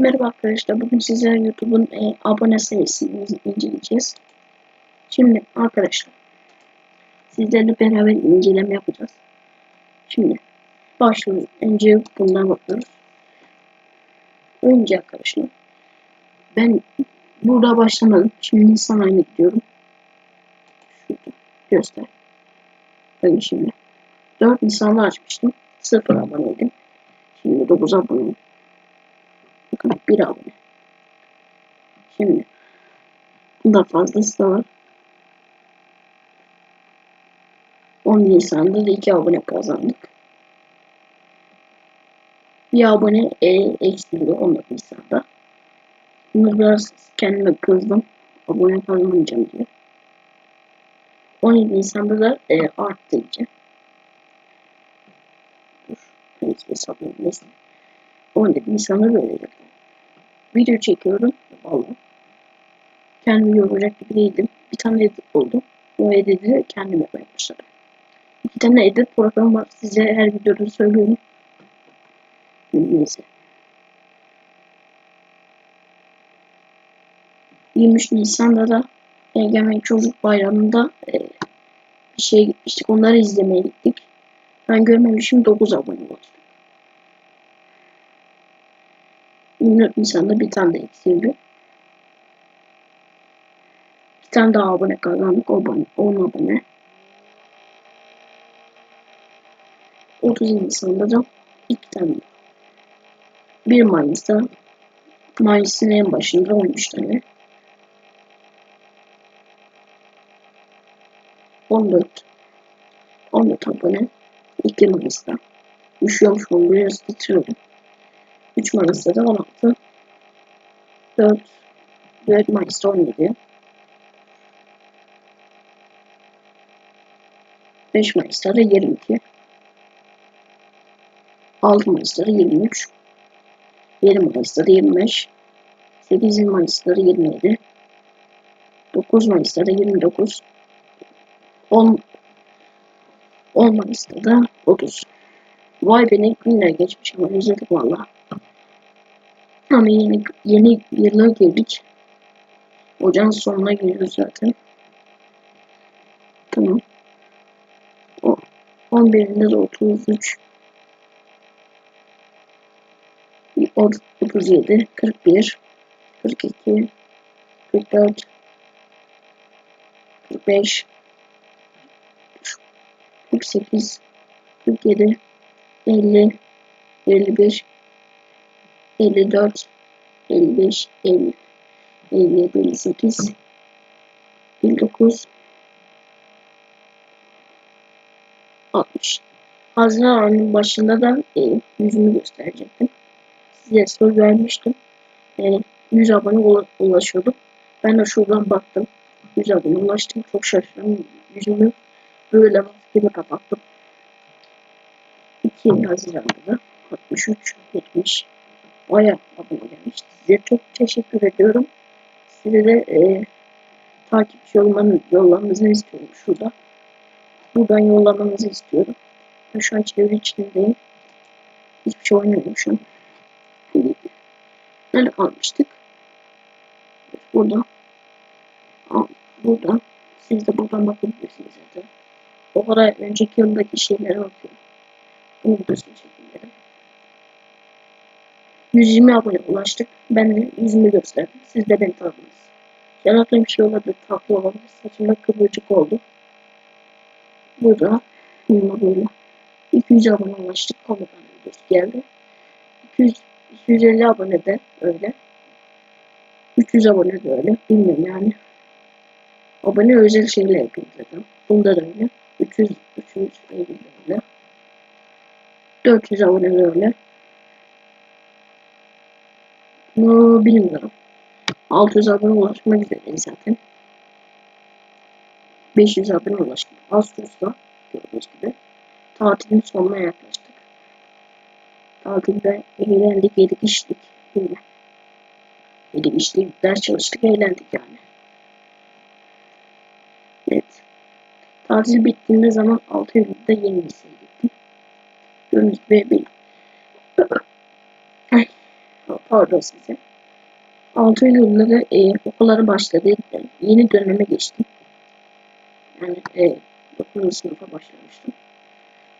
Merhaba arkadaşlar. Bugün sizlere YouTube'un e, abone sayısını inceleyeceğiz. Şimdi arkadaşlar sizlerle beraber inceleme yapacağız. Şimdi başlıyoruz. Önce bundan bakıyoruz. Önce arkadaşlar ben burada başlamadım. Şimdi Nisan ayına gidiyorum. Şurada göster. Bakın şimdi. 4 Nisan'da açmıştım. 0 aboneydim. Şimdi 9 aboneyim. Bakın bir abone. Şimdi bunda fazlası da var. 10 Nisan'da da 2 abone kazandık. Bir abone e, eksildi 14 Nisan'da. Bunu biraz kendime kızdım. Abone kazanmayacağım diye. 17 Nisan'da da e, arttı iyice. Dur. Neyse hesaplayayım. Neyse. 17 Nisan'da böyle yaptım. Video çekiyorum. Vallahi. Kendimi yoracak gibi değildim. Bir tane edit buldum. O editi kendim yapmaya başladım. İki tane edit programı var. Size her videoda söylüyorum. Neyse. 23 Nisan'da da Egemen Çocuk Bayramı'nda e, bir şey gitmiştik. Onları izlemeye gittik. Ben görmemişim 9 abone oldu. 24 Nisan'da bir tane de eksildi. Bir tane daha abone kazandık. 10 abone. 30 Nisan'da da iki tane. 1 Mayıs'ta Mayıs'ın en başında 13 tane. 14 14 abone 2 Mayıs'ta. Üşüyormuş mu biraz titriyorum. 3 Mayıs'ta da 16 4 4 Mayıs'ta 17 5 Mayıs'ta da 22 6 Mayıs'ta da 23 7 Mayıs'ta da 25 8 Mayıs'ta da 27 9 Mayıs'ta da 29 10 10 Mayıs'ta da 30 Vay be ne günler geçmiş ama özledim valla. Ama yeni, yeni yıla girdik. Ocağın sonuna geliyoruz zaten. Tamam. O, 11'inde de 33. 37, 41, 42, 44, 45, 48, 47, 50, 51, 54, 55, 50, 57, 58, 59, 60. Haziran ayının başında da e, yüzümü gösterecektim. Size söz vermiştim. E, 100 abone ulaşıyordum. Ben de şuradan baktım. 100 abone ulaştım. Çok şaşırdım. Yüzümü böyle maskemi kapattım. 2 Haziran'da da 63, 70 Baya abone gelmişti. Size çok teşekkür ediyorum. Size de e, takipçi olmanı, yollamanızı istiyorum şurada. Buradan yollamanızı istiyorum. Ben şu an çeviri içindeyim. Hiçbir şey an. Nerede kalmıştık? Burada. Burada. Siz de buradan bakabilirsiniz zaten. O kadar önceki yıldaki şeylere bakıyorum. Bunu çekeyim dedim. 120 abone ulaştık. Ben de yüzümü gösterdim. Siz de beni tanıdınız. Yanaklarım şey olabilir, tatlı olabilir. Saçımda kıvırcık oldu. Burada bununla böyle 200 abone ulaştık. Komutan videosu geldi. 200, 250 abone de öyle. 300 abone de öyle. Bilmiyorum yani. Abone özel şeyler yapıyorum zaten. Bunda da öyle. 300, 350 de öyle. 400 abone de öyle. Bunu bilmiyorum. 600 abone ulaşmak üzereyim zaten. 500 abone ulaştık. Ağustos'ta gördüğünüz gibi tatilin sonuna yaklaştık. Tatilde eğlendik, yedik, içtik. Yine. Yedik, içtik, ders çalıştık, eğlendik yani. Evet. Tatil bittiğinde zaman 6 Eylül'de yeni liseye gittim. Gördüğünüz gibi bir pardon size. 6 yılında da e, okulları başladı. Yeni döneme geçtim. Yani e, 9. sınıfa başlamıştım.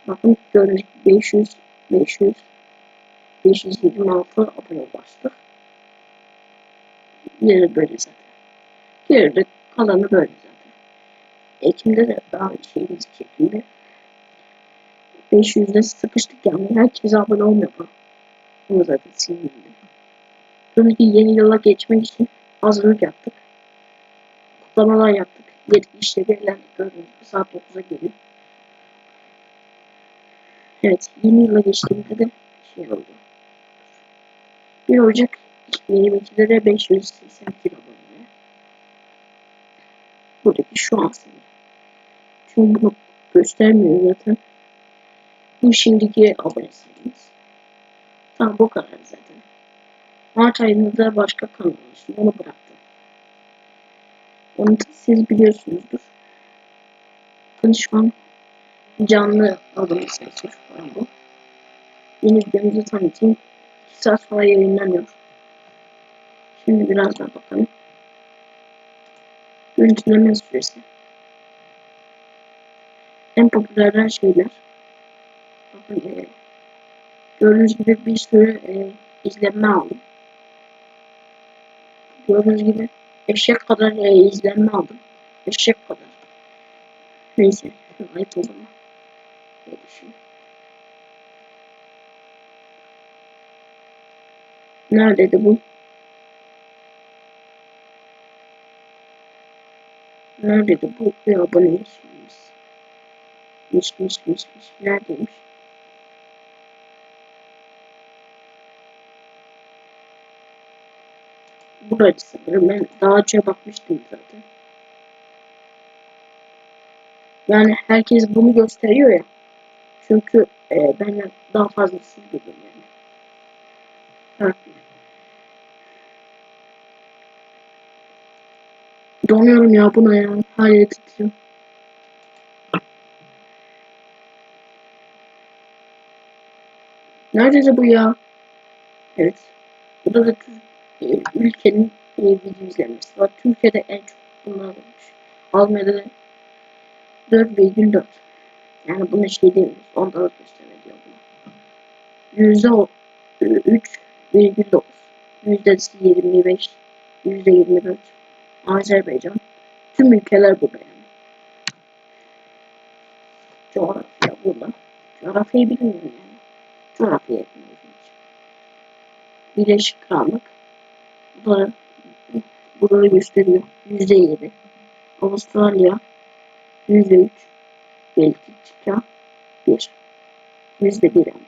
Bakın gibi 500, 500, 526 abone başladık. Yeri böyle zaten. Geride kalanı böyle zaten. Ekim'de de daha şeyimiz Ekim'de 500'de sıkıştık yani. Herkes abone olmuyor. Bunu zaten sinirlendim. Tabii ki yeni yıla geçmek için hazırlık yaptık. Kutlamalar yaptık. Yetki işte belirlendik gördüğünüz gibi saat 9'a geliyor. Evet yeni yıla geçtiğimde de şey oldu. 1 Ocak 2022'de de 582 abone. Buradaki şu an sınır. Çünkü bunu göstermiyor zaten. Bu şimdiki abone sayımız. Tamam bu kadar zaten. Mart ayında da başka kanal açtım. Onu bıraktım. Onu da siz biliyorsunuzdur. Bakın şu an canlı abone sayısı şu an bu. Yeni videomuzu tanıtayım. 2 saat sonra yayınlanıyor. Şimdi biraz daha bakalım. Görüntüleme süresi. En popüler şeyler. Bakın e, gördüğünüz gibi bir sürü e, izlenme aldım. Gördüğünüz gibi eşek kadar e, izlenme aldım. Eşek kadar. Neyse. Ayıp oldu mu? Böyle düşün. Neredeydi bu? Neredeydi bu? Bir aboneyiz. Miş miş miş miş. Neredeymiş? Buraydı sanırım. Ben daha önce bakmıştım zaten. Yani herkes bunu gösteriyor ya. Çünkü e, benden daha fazlasını biliyorum yani. Farklı. Donuyorum ya buna ya. Hala titriyorum. Neredeydi bu ya? Evet. Burada da e, ülkenin video izlenmesi var. Türkiye'de en çok bunlar olmuş. Almanya'da da 4,4. Yani buna şey demiyoruz. Ondalık gösterme diyor buna. Yüzde o 3,9. Yüzdesi 25. Yüzde 24. Azerbaycan. Tüm ülkeler burada yani. Coğrafya burada. Coğrafyayı bilmiyorum yani. Coğrafya yapmıyoruz. Birleşik Krallık. Bunları, bunları gösteriyor. Yüzde yedi. Avustralya. Yüzde üç. Belçika. Bir. Yüzde bir yani.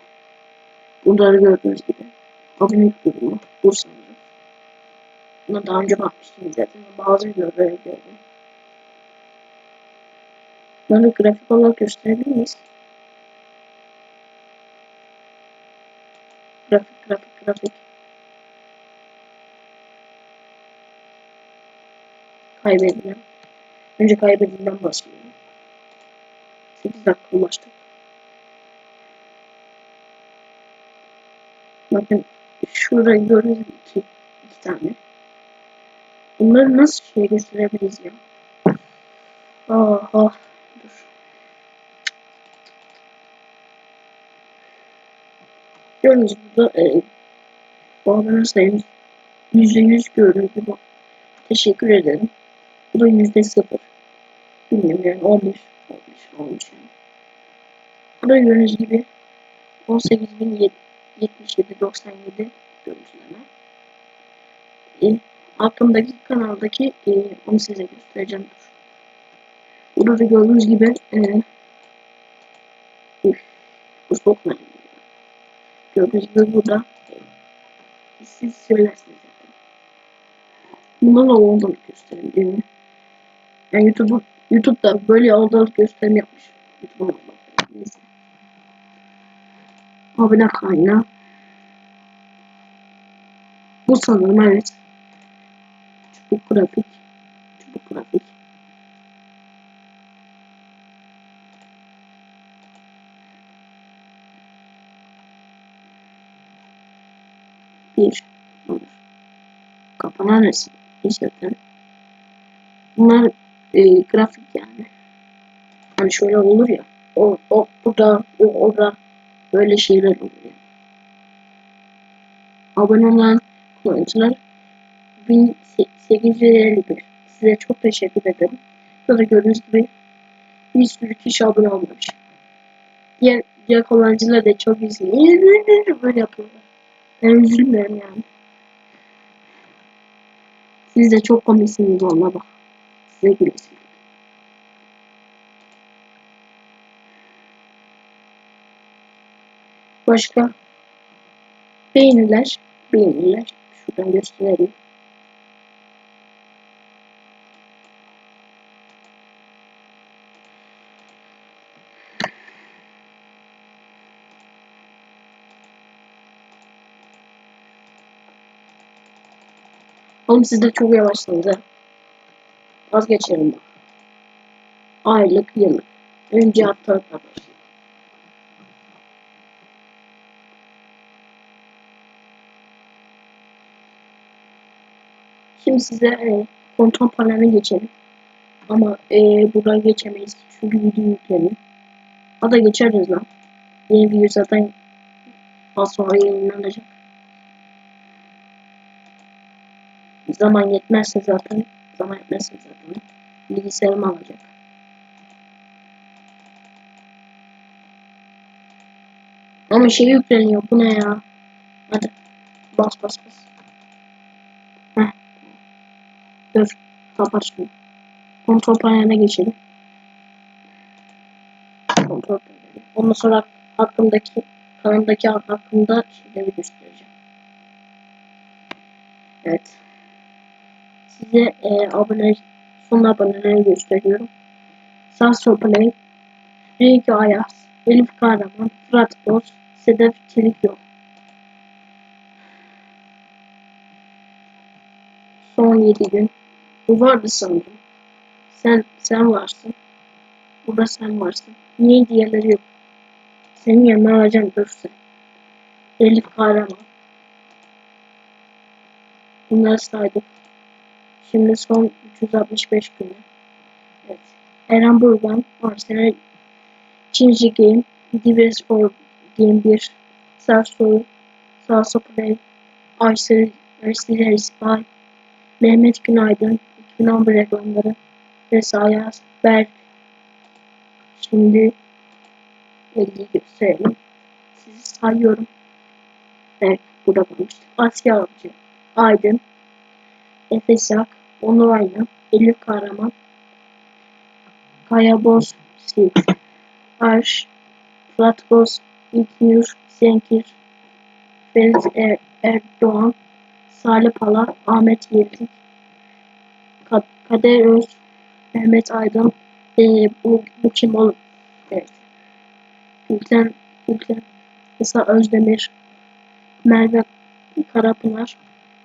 Bunları gördüğünüz gibi. Abonelik durumu. Bu sanırım. Buna daha önce bakmıştım zaten. Bazı videoları gördüm. Bunları grafik olarak gösterebilir miyiz? Grafik, grafik, grafik. Kaybedilen. Önce kaybedilen başlayalım. 8 dakika ulaştık. Bakın şurada gibi iki, iki tane. Bunları nasıl şey gösterebiliriz ya? Ah ah. Dur. Gördüğünüz burada e, sayımız %100 gördüğünüz gibi. Teşekkür ederim. Bu da yüzde sıfır. Bilmiyorum yani 11, 11 olmuş yani. Burada gördüğünüz gibi 18.077 97 görüntüleme. E, aklımdaki kanaldaki e, onu size göstereceğim. Burada da gördüğünüz gibi e, bu önemli. Gördüğünüz gibi burada siz söylersiniz zaten. Bundan da değil mi? Yani YouTube, YouTube'da böyle oldalık gösterim yapmış. YouTube'a Neyse. Abone kaynağı. Bu sanırım evet. Çubuk grafik. Çubuk grafik. Bir. Bunlar. Kapanan resim. İşte Bunlar e, grafik yani. Hani şöyle olur ya. O, o burada, o orada böyle şeyler oluyor. Abone olan kullanıcılar 1851. Size çok teşekkür ederim. Burada gördüğünüz gibi bir sürü kişi abone olmuş. Diğer, diğer kullanıcılar da çok üzülüyor. Böyle yapıyorlar. Ben üzülmüyorum yani. Siz de çok komiksiniz valla bak. Size gülesin. Başka beğeniler, beğeniler. Şuradan göstereyim. Oğlum siz de çok yavaşsınız ha. Vazgeçelim bak. Aylık, yıllık. Önce haftalıkla başlayalım. Şimdi size e, kontrol paneline geçelim. Ama e, buradan geçemeyiz. Çünkü video yükledim. Ada geçeriz lan. Yeni video zaten az sonra yayınlanacak. Zaman yetmezse zaten zaman yetmezse zaten bilgisayarımı alacak. Ama şey yükleniyor bu ne ya? Hadi bas bas bas. Heh. Dur kapat şunu. Kontrol paneline geçelim. Kontrol paneli. Ondan sonra hakkındaki kanaldaki hakkında şeyleri göstereceğim. Evet. Size e, abone son aboneleri gösteriyorum. Sasro Play, Reiki Ayaz, Elif Kahraman, Fırat Boz, Sedef Çelik yok. Son 7 gün. Bu vardı sanırım. Sen sen varsın. Burada sen varsın. Niye diğerleri yok? Senin yanına alacağım dursun. Elif Kahraman. Bunları saydık. Şimdi son 365 günü. Evet. Eren Burgan, Arsenal, Çinci Game, Divers for Game 1, Sarsoy, Salsa Play, Aysel, Wesley Spy, Mehmet Günaydın, 2011 reklamları, Resayaz, Berk. Şimdi 50'yi gösterelim. Sizi sayıyorum. Evet, burada kalmıştık. Asya Avcı, Aydın, Efe Sak, Onur Ayna, Elif Kahraman, Kaya Boz, Sil, Arş, Fırat Boz, İlknur, Senkir, Ferit er Erdoğan, Salih Pala, Ahmet Yeldik, Kad Kader Öz, Mehmet Aydın, e, bu, bu kim oğlum? Evet. Gülten, Gülten, İsa Özdemir, Merve Karapınar,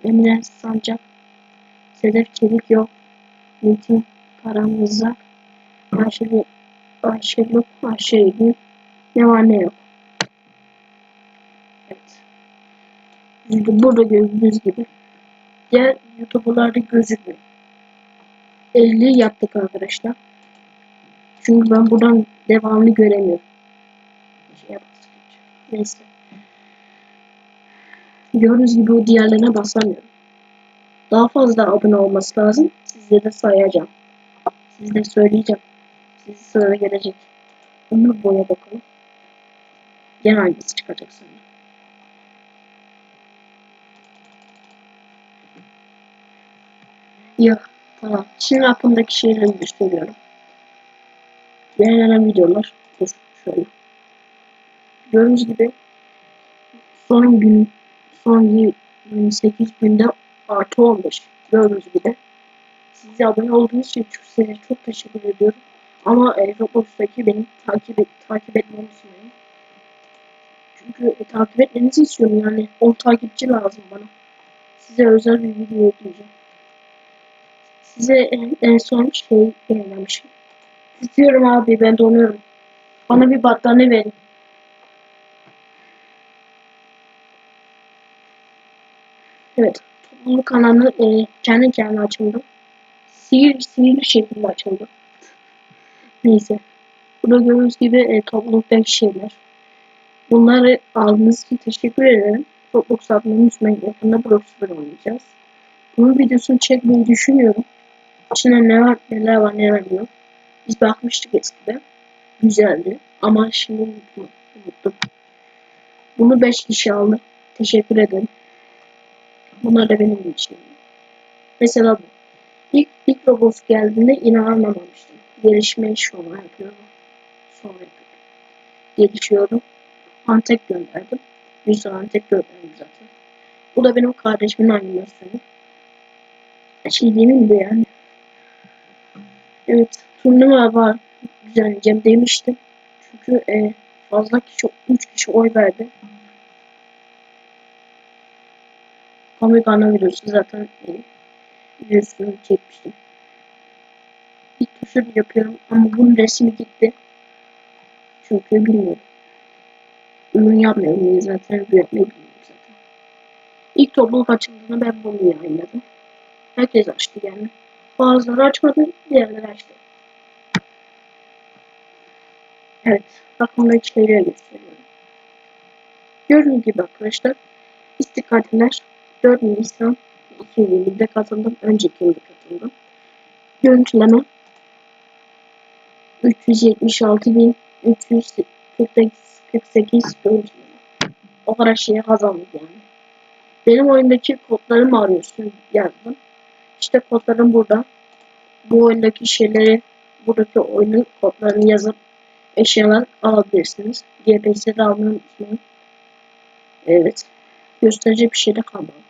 Emre Sancak, Sedef Çelik yok, Metin Karamızak, Ayşe, Ayşeluk, Ayşegül, ne var ne yok. Evet. Şimdi burada gördüğünüz gibi diğer YouTuber'larda gözükmüyor. 50 yaptık arkadaşlar. Çünkü ben buradan devamlı göremiyorum. Şey yapasın. Neyse. Gördüğünüz gibi o diğerlerine basamıyorum. Daha fazla abone olması lazım. Sizlere sayacağım. Sizlere söyleyeceğim. Sizi sıra gelecek. Ömür boya bakalım. Gene aynısı çıkacak sonra. Yok. Tamam. Şimdi aklımdaki şeyleri gösteriyorum. Beğenilen videolar. Dur şöyle. Gördüğünüz gibi son gün son 28 günde artı 15 gördüğünüz gibi. Size abone olduğunuz için çok size çok teşekkür ediyorum. Ama e, Roblox'taki benim takip takip etmemi unutmayın. Çünkü e, takip etmenizi istiyorum yani 10 takipçi lazım bana. Size özel bir video yükleyeceğim. Size en, en son şey yayınlamışım. Titriyorum abi ben donuyorum. Bana bir battaniye verin. Evet. Topluluk kanalı e, kendi kendine açıldı. Sihir, sihirli şekilde açıldı. Neyse. Burada gördüğünüz gibi e, topluluktaki şeyler. Bunları aldığınız için teşekkür ederim. Topluluk satmanın üstüne yakında Brox'ları oynayacağız. Bunun videosunu çekmeyi düşünüyorum. İçinde ne var, neler var, neler yok. Biz bakmıştık eskiden. Güzeldi. Ama şimdi unuttum. Bunu 5 kişi aldı. Teşekkür ederim. Bunlar da benim için. Mesela bu. İlk, ilk Roblox geldiğinde inanamamıştım. Gelişmeyi şu an yapıyorum. Sonra. Gelişiyorum. Antek gönderdim. Sürü Antek gönderdim zaten. Bu da benim kardeşimin animasyonu. Şey değil mi yani? Evet. Turnuva var. Düzenleyeceğim demiştim. Çünkü e, fazla kişi, 3 kişi oy verdi. Komik ana videosu zaten e, videosunu çekmiştim. İlk tuşu yapıyorum ama bunun resmi gitti. Çünkü bilmiyorum. Ürün yapmıyorum. Zaten üretmeyi bilmiyorum zaten. İlk topluluk açıldığında ben bunu yayınladım. Herkes açtı yani. Bazıları açmadı, diğerleri açtı. Evet, aklımdaki şeyleri gösteriyorum. Gördüğünüz gibi arkadaşlar, istikatiler 4 Nisan 2020'de katıldım. Önceki yılda katıldım. Görüntüleme 376.348 görüntüleme. O kadar şeye kazandık yani. Benim oyundaki kodlarımı arıyorsun yazdım. İşte kodlarım burada. Bu oyundaki şeyleri buradaki oyunun kodlarını yazıp eşyalar alabilirsiniz. GPS'de almayı. Evet. Gösterecek bir şey de kalmadı.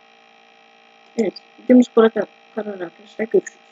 Evet. Videomuz burada kadar arkadaşlar. Görüşürüz.